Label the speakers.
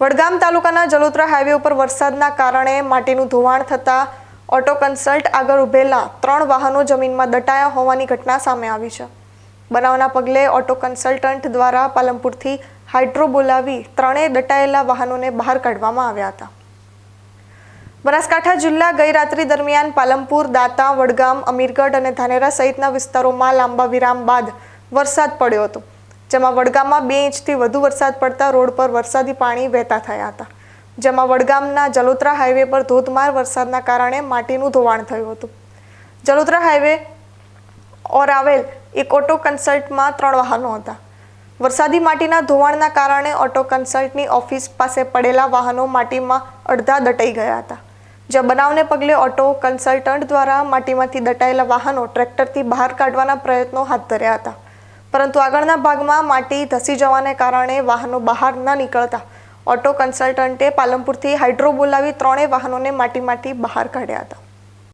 Speaker 1: વડગામ તાલુકાના જલોત્રા હાઈવે ઉપર વરસાદના કારણે માટીનું ધોવાણ થતાં ઓટો કન્સલ્ટ આગળ ઉભેલા ત્રણ વાહનો જમીનમાં દટાયા હોવાની ઘટના સામે આવી છે. બનાવના પગલે ઓટો કન્સલ્ટન્ટ દ્વારા પાલનપુરથી હાઇડ્રો બોલાવી ત્રણેય દટાયેલા વાહનોને બહાર કાઢવામાં આવ્યા હતા. બનાસકાંઠા જિલ્લા ગઈ રાત્રિ દરમિયાન પાલનપુર, દાતા, વડગામ, અમીરગઢ અને ધાનેરા સહિતના વિસ્તારોમાં લાંબા વિરામ બાદ વરસાદ પડ્યો હતો. જેમાં વડગામમાં બે ઇંચથી વધુ વરસાદ પડતા રોડ પર વરસાદી પાણી વહેતા થયા હતા. જેમાં વડગામના જલોત્રા હાઈવે પર ધોધમાર વરસાદના કારણે માટીનું ધોવાણ થયું હતું. જલોત્રા હાઈવે ઓર આવેલ એક ઓટો કન્સલ્ટમાં ત્રણ વાહનો હતા. વરસાદી માટીના ધોવાણના કારણે ઓટો કન્સલ્ટની ઓફિસ પાસે પડેલા વાહનો માટીમાં અડધા દટાઈ ગયા હતા. જ્યાં બનાવને પગલે ઓટો કન્સલ્ટન્ટ દ્વારા માટીમાંથી દટાયેલા વાહનો ટ્રેક્ટરથી બહાર કાઢવાના પ્રયત્નો હાથ ધર્યા હતા. પરંતુ આગળના ભાગમાં માટી ધસી જવાને કારણે વાહનો બહાર ન નીકળતા. ઓટો કન્સલ્ટન્ટે પાલનપુરથી હાઇડ્રો બોલાવી ત્રણેય વાહનોને માટીમાંથી બહાર કાઢ્યા હતા.